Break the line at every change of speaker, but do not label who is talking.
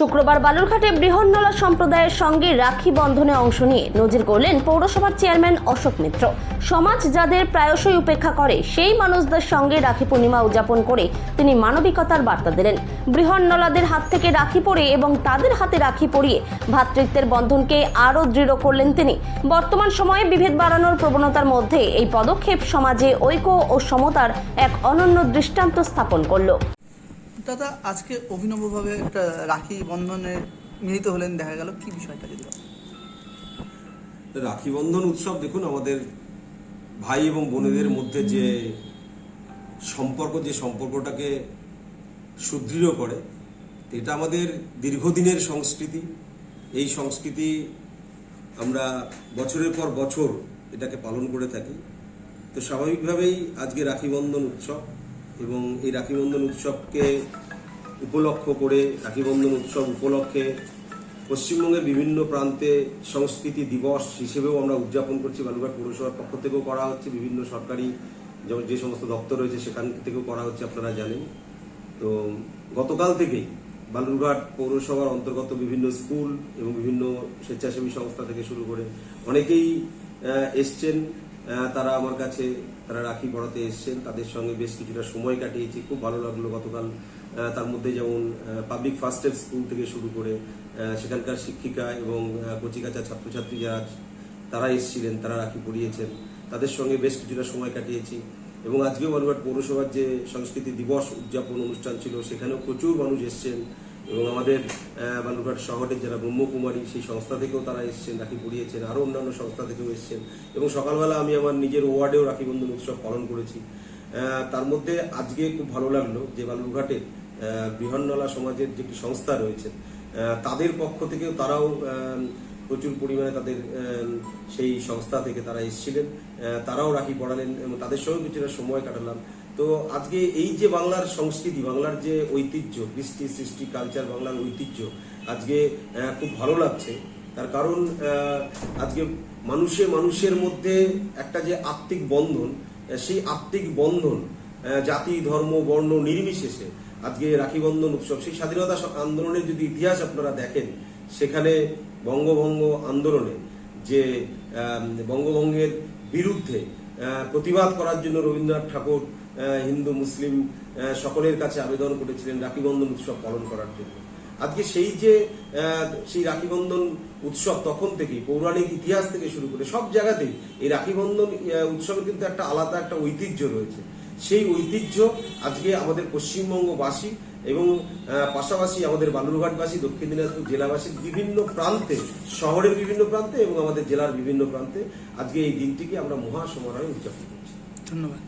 শুক্রবার বালুরঘাটে বৃহন্নলা সম্প্রদায়ের সঙ্গে রাখি বন্ধনে অংশ নিয়ে নজির করলেন পৌরসভার চেয়ারম্যান অশোক মিত্র। সমাজ যাদের প্রায়শই উপেক্ষা করে, সেই মানুষদের সঙ্গে রাখি পূর্ণিমা উদযাপন করে তিনি মানবিকতার বার্তা দিলেন। বৃহন্নলাদের হাত থেকে রাখি পরে এবং তাদের হাতে রাখি পরিয়ে ভ্রাতৃত্বের বন্ধনকে আরও দৃঢ় করলেন তিনি। বর্তমান সময়ে বিভেদ বাড়ানোর প্রবণতার মধ্যে এই পদক্ষেপ সমাজে ঐক্য ও সমতার এক অনন্য দৃষ্টান্ত স্থাপন করল।
দাদা আজকে অভিনবভাবে একটা রাখি বন্ধনে মিলিত হলেন, দেখা গেল। কি বিষয়টা যদি
রাখি বন্ধন উৎসব, দেখুন, আমাদের ভাই এবং বোনেদের মধ্যে যে সম্পর্ক, যে সম্পর্কটাকে সুদৃঢ় করে, এটা আমাদের দীর্ঘদিনের সংস্কৃতি। এই সংস্কৃতি আমরা বছরের পর বছর এটাকে পালন করে থাকি। তো স্বাভাবিকভাবেই আজকে রাখি বন্ধন উৎসব। এবং এই রাখি বন্ধন উৎসবকে উপলক্ষ করে, রাখি বন্ধন উৎসব উপলক্ষে পশ্চিমবঙ্গের বিভিন্ন প্রান্তে সংস্কৃতি দিবস হিসেবেও আমরা উদযাপন করছি। বালুরঘাট পৌরসভার পক্ষ থেকেও করা হচ্ছে। বিভিন্ন সরকারি যেমন যে সমস্ত দপ্তর রয়েছে সেখান থেকেও করা হচ্ছে, আপনারা জানেন। তো গতকাল থেকেই বালুরঘাট পৌরসভার অন্তর্গত বিভিন্ন স্কুল এবং বিভিন্ন স্বেচ্ছাসেবী সংস্থা থেকে শুরু করে অনেকেই এসছেন। তারা আমার কাছে, তারা রাখি পড়াতে এসছেন। তাদের সঙ্গে বেশ কিছুটা সময় কাটিয়েছি। খুব ভালো লাগল গতকাল তার মধ্যে যেমন পাবলিক ফার্স্ট এড স্কুল থেকে শুরু করে সেখানকার শিক্ষিকা এবং কচিকাচা ছাত্রছাত্রী যারা তারা এসেছিলেন, তারা রাখি পড়িয়েছেন। তাদের সঙ্গে বেশ কিছুটা সময় কাটিয়েছি। এবং আজকেও বালুরঘাট পৌরসভার যে সংস্কৃতি দিবস উদযাপন অনুষ্ঠান ছিল, সেখানেও প্রচুর মানুষ এসছেন। এবং আমাদের বালুরঘাট শহরের যারা ব্রহ্মকুমারী সেই সংস্থা থেকেও তারা এসছেন রাখি পড়িয়েছেন আরও অন্যান্য সংস্থা থেকেও এসছেন। এবং সকালবেলা আমি আমার নিজের ওয়ার্ডেও রাখি বন্ধন উৎসব পালন করেছি। তার মধ্যে আজকে খুব ভালো লাগল যে বালুরঘাটে আহ, বৃহন্নলা সমাজের যে সংস্থা রয়েছে তাদের পক্ষ থেকেও তারাও প্রচুর পরিমাণে তাদের সেই সংস্থা থেকে তারা এসেছিলেন। তারাও রাখি পড়ালেন এবং তাদের সঙ্গে কিছুটা সময় কাটালাম। তো আজকে এই যে বাংলার সংস্কৃতি, বাংলার যে ঐতিহ্য, কৃষ্টি, সৃষ্টি কালচার বাংলার ঐতিহ্য, আজকে খুব ভালো লাগছে। তার কারণ আজকে মানুষে মানুষের মধ্যে একটা যে আত্মিক বন্ধন সেই আত্মিক বন্ধন জাতি, ধর্ম, বর্ণ নির্বিশেষে আজকে রাখি বন্ধন উৎসব, সেই স্বাধীনতা আন্দোলনের যদি ইতিহাস আপনারা দেখেন, সেখানে বঙ্গভঙ্গ আন্দোলনে যে বঙ্গভঙ্গের বিরুদ্ধে প্রতিবাদ করার জন্য রবীন্দ্রনাথ ঠাকুর হিন্দু, মুসলিম সকলের কাছে আবেদন করেছিলেন রাখিবন্ধন উৎসব পালন করার জন্য। আজকে সেই যে সেই রাখিবন্ধন উৎসব তখন থেকেই, পৌরাণিক ইতিহাস থেকে শুরু করে সব জায়গাতেই এই রাখিবন্ধন উৎসবের কিন্তু একটা আলাদা একটা ঐতিহ্য রয়েছে। সেই ঐতিহ্য আজকে আমাদের পশ্চিমবঙ্গবাসী এবং পাশাপাশি আমাদের বালুরঘাটবাসী, দক্ষিণ দিনাজপুর জেলাবাসীর বিভিন্ন প্রান্তে, শহরের বিভিন্ন প্রান্তে এবং আমাদের জেলার বিভিন্ন প্রান্তে আজকে এই দিনটিকে আমরা মহাসমারোহে উদযাপন করছি।
ধন্যবাদ।